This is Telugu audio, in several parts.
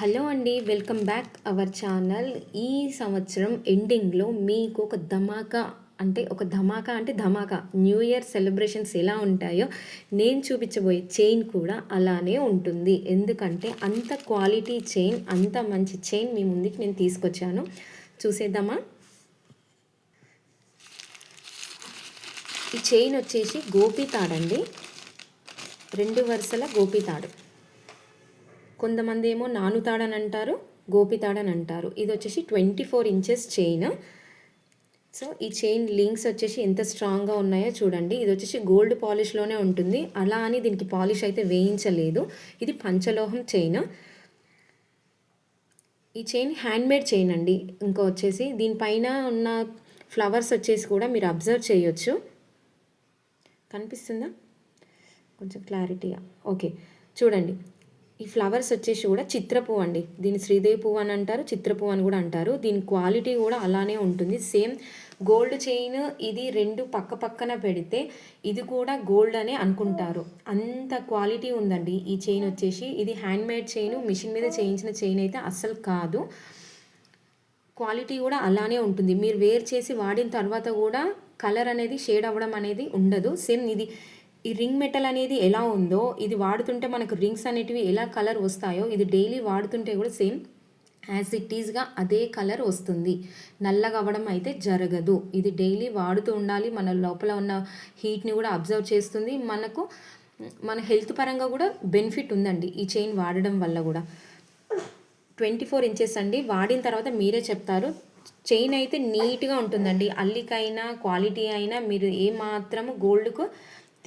హలో అండి వెల్కమ్ బ్యాక్ అవర్ ఛానల్. ఈ సంవత్సరం ఎండింగ్లో మీకు ఒక ధమాకా అంటే ఒక ధమాకా అంటే ధమాకా న్యూ ఇయర్ సెలబ్రేషన్స్ ఎలా ఉంటాయో నేను చూపించబోయే చైన్ కూడా అలానే ఉంటుంది. ఎందుకంటే అంత క్వాలిటీ చైన్ అంత మంచి చైన్ మీ ముందుకి నేను తీసుకొచ్చాను. చూసేద్దామా? ఈ చైన్ వచ్చేసి గోపి తాడండి రెండు వరుసల గోపి తాడు కొంతమంది ఏమో నానుతాడని అంటారు గోపితాడని అంటారు. ఇది వచ్చేసి twenty four inches chain so ఈ చైన్ లింక్స్ వచ్చేసి ఎంత స్ట్రాంగ్గా ఉన్నాయో చూడండి. ఇది వచ్చేసి గోల్డ్ పాలిష్లోనే ఉంటుంది. అలా అని దీనికి పాలిష్ అయితే వేయించలేదు. ఇది పంచలోహం చైన్ ఈ చైన్ హ్యాండ్మేడ్ చైన్ అండి. ఇంకా వచ్చేసి దీనిపైన ఉన్న ఫ్లవర్స్ వచ్చేసి కూడా మీరు అబ్జర్వ్ చేయొచ్చు. కనిపిస్తుందా? కొంచెం క్లారిటీగా ఓకే చూడండి. ఈ ఫ్లవర్స్ వచ్చేసి కూడా చిత్రపువ్వు అండి. దీన్ని శ్రీదేవి పువ్వు అని అంటారు చిత్రపువ్వు అని కూడా అంటారు. దీని క్వాలిటీ కూడా అలానే ఉంటుంది. సేమ్ గోల్డ్ చైన్ ఇది రెండు పక్క పక్కన పెడితే ఇది కూడా గోల్డ్ అనే అనుకుంటారు. అంత క్వాలిటీ ఉందండి ఈ చైన్ వచ్చేసి. ఇది హ్యాండ్మేడ్ చైన్ మిషన్ మీద చేయించిన చైన్ అయితే అస్సలు కాదు. క్వాలిటీ కూడా అలానే ఉంటుంది. మీరు వేర్ చేసి వాడిన తర్వాత కూడా కలర్ అనేది షేడ్ అవ్వడం అనేది ఉండదు. సేమ్ ఇది ఈ రింగ్ మెటల్ అనేది ఎలా ఉందో ఇది వాడుతుంటే మనకు రింగ్స్ అనేటివి ఎలా కలర్ వస్తాయో ఇది డైలీ వాడుతుంటే కూడా సేమ్ యాజ్ ఇట్ ఈజ్గా అదే కలర్ వస్తుంది. నల్లగవ్వడం అయితే జరగదు. ఇది డైలీ వాడుతూ ఉండాలి. మన లోపల ఉన్న హీట్ని కూడా అబ్జర్వ్ చేస్తుంది. మనకు మన హెల్త్ పరంగా కూడా బెనిఫిట్ ఉందండి ఈ చైన్ వాడడం వల్ల కూడా. ట్వంటీ ఫోర్ ఇంచెస్ అండి. వాడిన తర్వాత మీరే చెప్తారు. చైన్ అయితే నీట్గా ఉంటుందండి. అల్లికైనా క్వాలిటీ అయినా మీరు ఏమాత్రము గోల్డ్కు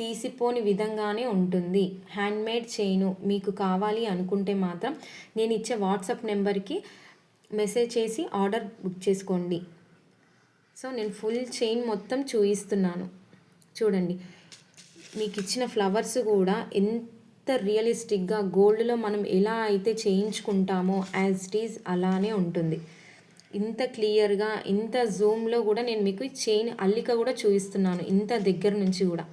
తీసిపోని విధంగానే ఉంటుంది. హ్యాండ్మేడ్ చైను మీకు కావాలి అనుకుంటే మాత్రం నేను ఇచ్చే వాట్సాప్ నెంబర్కి మెసేజ్ చేసి ఆర్డర్ బుక్ చేసుకోండి. సో నేను ఫుల్ చైన్ మొత్తం చూపిస్తున్నాను చూడండి. మీకు ఇచ్చిన ఫ్లవర్స్ కూడా ఎంత రియలిస్టిక్గా గోల్డ్లో మనం ఎలా అయితే చేయించుకుంటామో యాజ్ ఇట్ ఈజ్ అలానే ఉంటుంది. ఇంత క్లియర్గా ఇంత జూమ్లో కూడా నేను మీకు చైన్ అల్లిక కూడా చూపిస్తున్నాను ఇంత దగ్గర నుంచి కూడా.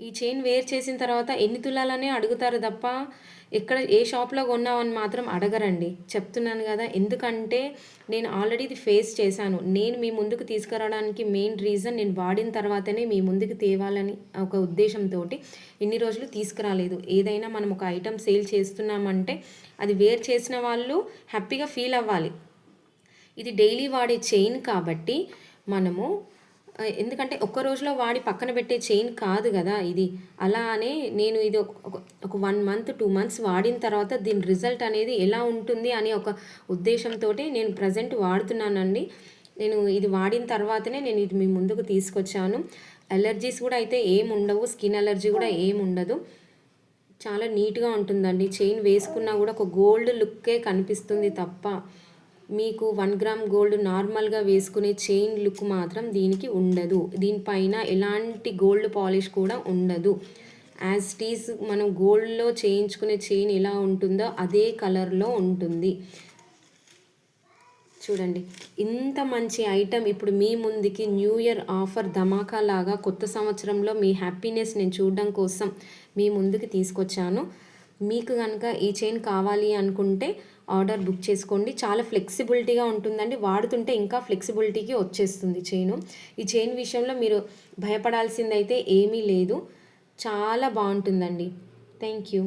ఈ చైన్ వేర్ చేసిన తర్వాత ఎన్ని తులాలనే అడుగుతారు తప్ప ఎక్కడ ఏ షాప్లో కొన్నామని మాత్రం అడగరండి. చెప్తున్నాను కదా ఎందుకంటే నేను ఆల్రెడీ ఇది ఫేస్ చేశాను. నేను మీ ముందుకు తీసుకురావడానికి మెయిన్ రీజన్ నేను వాడిన తర్వాతనే మీ ముందుకు తేవాలని ఒక ఉద్దేశంతో ఇన్ని రోజులు తీసుకురాలేదు. ఏదైనా మనం ఒక ఐటెం సేల్ చేస్తున్నామంటే అది వేర్ చేసిన వాళ్ళు హ్యాపీగా ఫీల్ అవ్వాలి. ఇది డైలీ వాడే చైన్ కాబట్టి మనము ఎందుకంటే ఒక్క రోజులో వాడి పక్కన పెట్టే చైన్ కాదు కదా ఇది. అలానే నేను ఇది ఒక వన్ మంత్ టూ మంత్స్ వాడిన తర్వాత దీని రిజల్ట్ అనేది ఎలా ఉంటుంది అనే ఒక ఉద్దేశంతో నేను ప్రజెంట్ వాడుతున్నానండి. నేను ఇది వాడిన తర్వాతనే నేను ఇది మీ ముందుకు తీసుకొచ్చాను. అలర్జీస్ కూడా అయితే ఏం ఉండవు స్కిన్ అలర్జీ కూడా ఏం ఉండదు. చాలా నీట్గా ఉంటుందండి. చైన్ వేసుకున్నా కూడా ఒక గోల్డ్ లుక్కే కనిపిస్తుంది తప్ప. మీకు వన్ గ్రామ్ గోల్డ్ నార్మల్గా వేసుకునే చైన్ లుక్ మాత్రం దీనికి ఉండదు. దీనిపైన ఎలాంటి గోల్డ్ పాలిష్ కూడా ఉండదు. యాజ్ టీస్ మనం గోల్డ్లో చేయించుకునే చైన్ ఎలా ఉంటుందో అదే కలర్లో ఉంటుంది. చూడండి ఇంత మంచి ఐటమ్ ఇప్పుడు మీ ముందుకి న్యూ ఇయర్ ఆఫర్ ధమాకా లాగా కొత్త సంవత్సరంలో మీ హ్యాపీనెస్ నేను చూడడం కోసం మీ ముందుకి తీసుకొచ్చాను. మీకు కనుక ఈ చైన్ కావాలి అనుకుంటే ఆర్డర్ బుక్ చేసుకోండి. చాలా ఫ్లెక్సిబిలిటీగా ఉంటుందండి. వాడుతుంటే ఇంకా ఫ్లెక్సిబిలిటీకి వచ్చేస్తుంది చైను. ఈ చైన్ విషయంలో మీరు భయపడాల్సిందైతే ఏమీ లేదు. చాలా బాగుంటుందండి. Thank you.